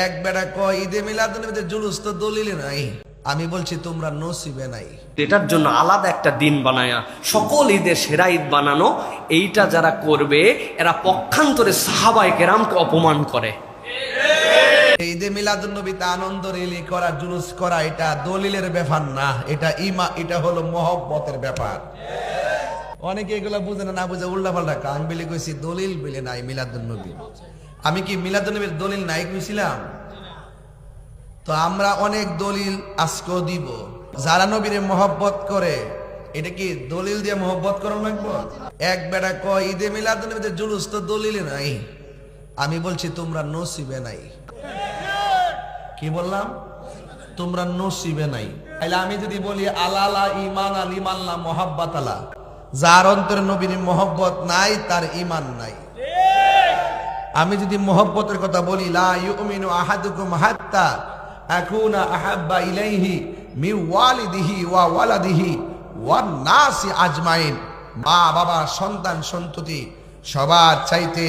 এক বেড়া কয় ঈদে মিলাদুন্নবীতে জুলুস তো দলিলে নাই। আমি বলছি তোমরা নসিবে নাই। এটার জন্য আলাদা একটা দিন বানায়া সকল ঈদের সেরা ঈদ বানানো এইটা যারা করবে এরা পক্ষান্তরে সাহাবাই কেরামকে অপমান করে। ঈদে মিলাদুন্নবীতে আনন্দ রেলি করা জুলুস করা এটা দলিলের ব্যাপার না এটা ইমা এটা হলো মহব্বতের ব্যাপার। অনেকে এগুলো বুঝে না বুঝে উল্টা পাল্টা কান বিলি কইছি দলিল বিলে নাই মিলাদুন্নবী আমি কি মিলাদুন্নবীর দলিল নাই কইছিলাম তো আমরা অনেক দলিল আজকেও দিব। যারা নবীরে মহব্বত করে, এটা কি দলিল দিয়ে মহব্বত করা লাগবো? এক বেটা কয়, ঈদে মিলাদুন্নবীতে জুলুস তো দলিলে নাই। আমি বলছি, তোমরা নসিবে নাই। কি বললাম? তোমরা নসিবে নাই। তাহলে আমি যদি বলি, আলালা ইমান আল ইমাল্লা মোহাব্বত আলা যার অন্তরে নবীর মহব্বত নাই, তার ইমান নাই। আমি যদি মহব্বতের কথা বলি ইউমিনু আহাব্বা ইলাইহি মি ওয়ালিদিহি ওয়া ওয়ালাদিহি নাসি আজমাইন। সন্তান, সন্ততি সবার চাইতে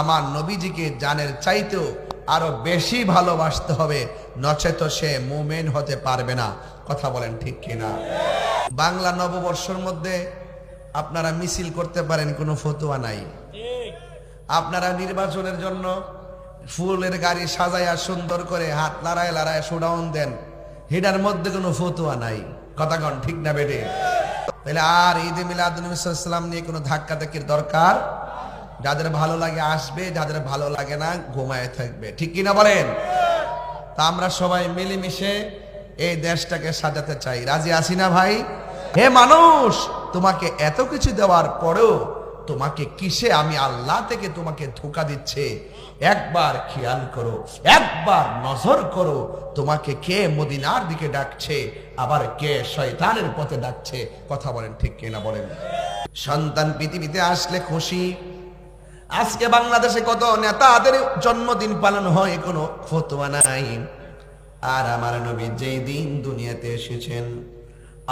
আমার নবীজিকে জানের চাইতেও আরও বেশি ভালোবাসতে হবে, নচেত সে মুমেন হতে পারবে না। কথা বলেন ঠিক কিনা? বাংলা নববর্ষের মধ্যে আপনারা মিছিল করতে পারেন, কোনো ফতুয়া নাই। আপনারা নির্বাচনের জন্য ফুলের গাড়ি সাজাইয়া সুন্দর করে হাত লড়ায় লড়ায় শোডাউন দেন। হিডার মধ্যে কোনো ফতুয়া নাই। কথা কন, ঠিক না বেটে? তাহলে আর ঈদে মিলাদুলাম নিয়ে কোনো ধাক্কা ধাক্কির দরকার? যাদের ভালো লাগে আসবে, যাদের ভালো লাগে না, ঘুমায় থাকবে। ঠিক কিনা বলেন? তা আমরা সবাই মিলেমিশে এই দেশটাকে সাজাতে চাই। রাজি আছি না ভাই? হে মানুষ, তোমাকে এত কিছু দেওয়ার পরেও তোমাকে কিসে? আমি আল্লাহ থেকে তোমাকে ধোকা দিচ্ছে। একবার খেয়াল করো, একবার নজর করো, তোমাকে কে মদিনার দিকে ডাকছে, আবার কে শয়তানের পথে ডাকছে, কথা বলেন ঠিক কিনা বলেন। সন্তান পৃথিবীতে আসলে খুশি। আজকে বাংলাদেশে কত নেতাদের জন্মদিন পালন হয় কোনো ফতোয়া নাই। আর আমার নবী যেই দিন দুনিয়াতে এসেছেন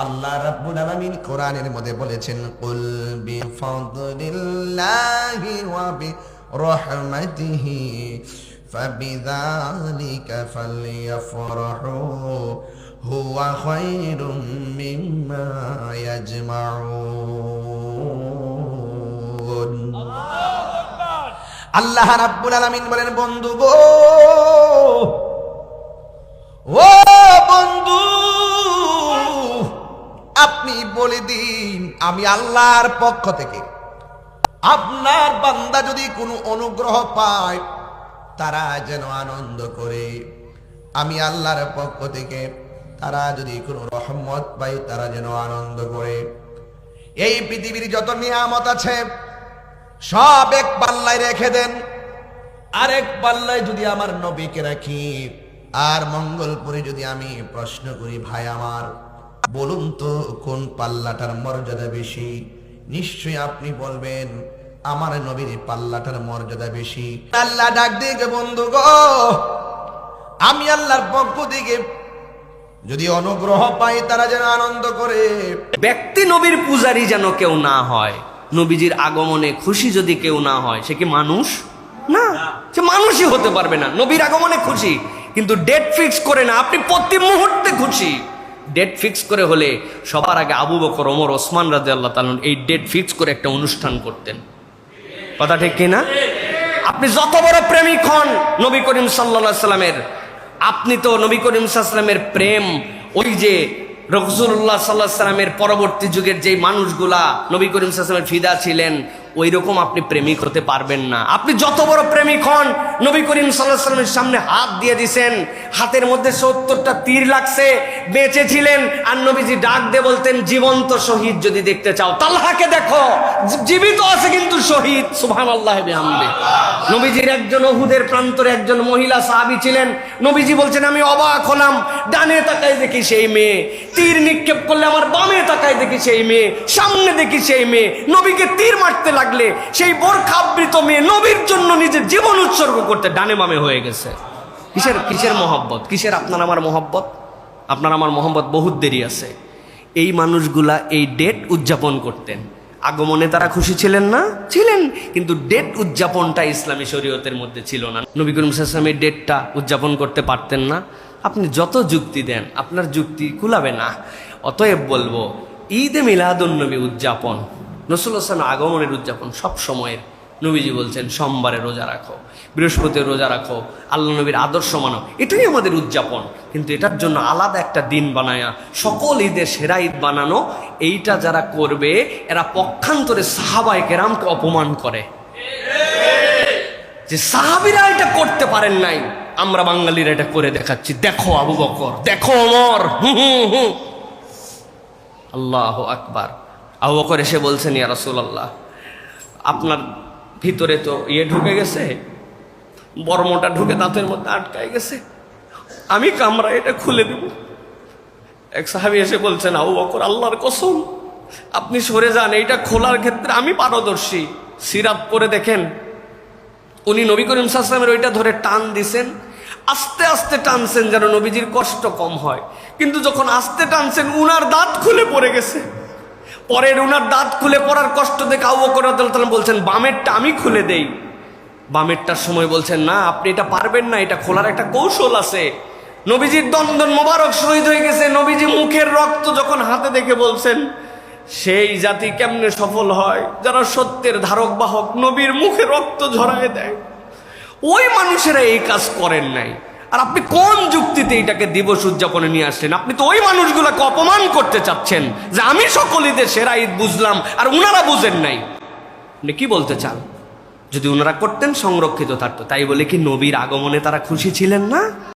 আল্লাহ রাব্বুল আলামিন কোরআনের মধ্যে বলেছেন কুল বি ফাদলিল্লাহি ওয়া বি রাহমাতিহি ফাবিযালিকা ফালইফরাহু হুয়া খায়রুম মিম্মা ইয়াজমাউন। আল্লাহ রাব্বুল আলামিন বলেন বন্ধু গো আমি আল্লাহর পক্ষ থেকে আপনার বান্দা যদি কোনো অনুগ্রহ পায়, তারা যেন আনন্দ করে। আমি আল্লাহর পক্ষ থেকে তারা যদি কোনো রহমত পায়, তারা যেন আনন্দ করে। এই পৃথিবীর যত নিয়ামত আছে, সব এক পাল্লায় রেখে দেন। আরেক পাল্লায় যদি আমার নবীকে রাখি, আর মঙ্গলপুরে যদি আমি প্রশ্ন করি, ভাই আমার বলুন তো, কোন পাল্লাটার মর্যাদা বেশি? নিশ্চয়ই আপনি বলবেন, আমার নবীর পাল্লাটার মর্যাদা বেশি। আল্লাহ ডাক দিকে বন্ধু গো আমি আল্লাহর পক্ষ থেকে যদি অনুগ্রহ পাই, তারা যেন আনন্দ করে। ব্যক্তি নবীর পূজারী যেন কেউ না হয়, নবীজির আগমনে খুশি যদি কেউ না হয়, সে কি মানুষ? না, সে মানুষই হতে পারবে না। নবীর আগমনে খুশি, কিন্তু ডেট ফিক্স করে না, আপনি প্রতি মুহূর্তে খুশি। ডেট ফিক্স করে হলে সবার আগে আবু বকর, ওমর, ওসমান রাজে আল্লাহ তালন এই ডেট ফিক্স করে একটা অনুষ্ঠান করতেন। কথা ঠিক কিনা? আপনি যত বড় প্রেমিক হন নবী করিম সাল্লা সাল্লামের, আপনি তো নবী করিম সাল্লামের প্রেম, ওই যে রকজুল্লাহ সাল্লাহ সাল্লামের পরবর্তী যুগের যে মানুষগুলা নবী করিম সাল্লামের ফিদা ছিলেন ওই রকম আপনি প্রেমিক হতে পারবেন না। আপনি যত বড় প্রেমিক হন, নবী করিম সাল্লাহ সাল্লামের সামনে হাত দিয়ে দিছেন। হাতের মধ্যে সত্তরটা তীর লাগছে বেঁচে ছিলেন আর নবীজি ডাক দিয়ে বলতেন, জীবন্ত শহীদ যদি দেখতে চাও, তাল্লাহাকে দেখো। জীবিত আছে কিন্তু শহীদ। সুবহান আল্লাহ নবীজির একজন ওহুদের প্রান্তরে একজন মহিলা সাহাবী ছিলেন। নবীজি বলছেন, আমি অবাক হলাম। ডানে তাকায় দেখি সেই মেয়ে। তীর নিক্ষেপ করলে আমার বামে তাকায় দেখি সেই মেয়ে। সামনে দেখি সেই মেয়ে। নবীকে তীর মারতে লাগলে সেই বোরখাবৃত মেয়ে নবীর জন্য নিজের জীবন উৎসর্গ করতে ডানে বামে হয়ে গেছে। কিসের কিসের মহব্বত? কিসের আপনার আমার মহব্বত? আপনার আমার মহব্বত বহুত দেরি আছে। এই মানুষগুলা এই ডেট উদযাপন করতেন। আগমনে তারা খুশি ছিলেন না? ছিলেন, কিন্তু ডেট উদযাপনটা ইসলামী শরীয়তের মধ্যে ছিল না। নবী করিম সাল্লামের ডেটটা উদযাপন করতে পারতেন না। আপনি যত যুক্তি দেন, আপনার যুক্তি কুলাবে না। অতএব বলব, ঈদে মিলাদুন নবী উদযাপন হাসান আগমনের উদযাপন সব সময়ের নবীজি বলছেন, সোমবারে রোজা রাখো বৃহস্পতি রোজা রাখো, আল্লাহ নবীর আদর্শ মানো। এটাই আমাদের উদযাপন। কিন্তু এটার জন্য আলাদা একটা দিন বানায়া, সকল ঈদের সেরা ঈদ বানানো, এইটা যারা করবে, এরা পক্ষান্তরে সাহাবায় কেরামকে অপমান করে। যে সাহাবিরা এটা করতে পারেন নাই, আমরা বাঙালিরা এটা করে দেখাচ্ছি। দেখো আবু বকর, দেখো অমর হুম হুম হুম। আল্লাহ আকবার। আবু বকর এসে বলছেন, ইয়া রাসূলুল্লাহ, আপনার ভিতরে তো ইয়ে ঢুকে গেছে, বর্মটা ঢুকে দাঁতের মধ্যে আটকায় গেছে, আমি কামরা এটা খুলে দেব। এক সাহাবি এসে বলছেন, আবু বকর, আল্লাহর কসম, আপনি সরে যান, এইটা খোলার ক্ষেত্রে আমি পারদর্শী সিরাপ পরে দেখেন। উনি নবী করিম সাল্লামের ওইটা ধরে টান দিছেন, আস্তে আস্তে টানছেন যেন নবীজির কষ্ট কম হয়। কিন্তু যখন আস্তে টানছেন, উনার দাঁত খুলে পড়ে গেছে। পরের উনার দাঁত খুলে পড়ার কষ্ট দেখে রাদিয়াল্লাহু তাআলা বলছেন, বামেরটা আমি খুলে দেই। বামেরটার সময় বলছেন, না, আপনি এটা পারবেন না, এটা খোলার একটা কৌশল আছে। নবীজির দন্দন মোবারক শহীদ হয়ে গেছে, নবীজি মুখের রক্ত যখন হাতে দেখে বলছেন, সেই জাতি কেমনে সফল হয়? যারা সত্যের ধারক, বাহক, নবীর মুখে রক্ত ঝরায় দেয়। ওই মানুষেরা এই কাজ করেন নাই। আর আপনি কোন যুক্তিতে এটাকে দিবস উদযাপনে নিয়ে আসলেন? আপনি তো ওই মানুষগুলোকে অপমান করতে চাচ্ছেন যে আমি সকল ঈদের সেরা ঈদ বুঝলাম আর উনারা বুঝেন নাই। আপনি কি বলতে চান? যদি ওনারা করতেন সংরক্ষিত থাকতো, তাই বলে কি নবীর আগমনে তারা খুশি ছিলেন না?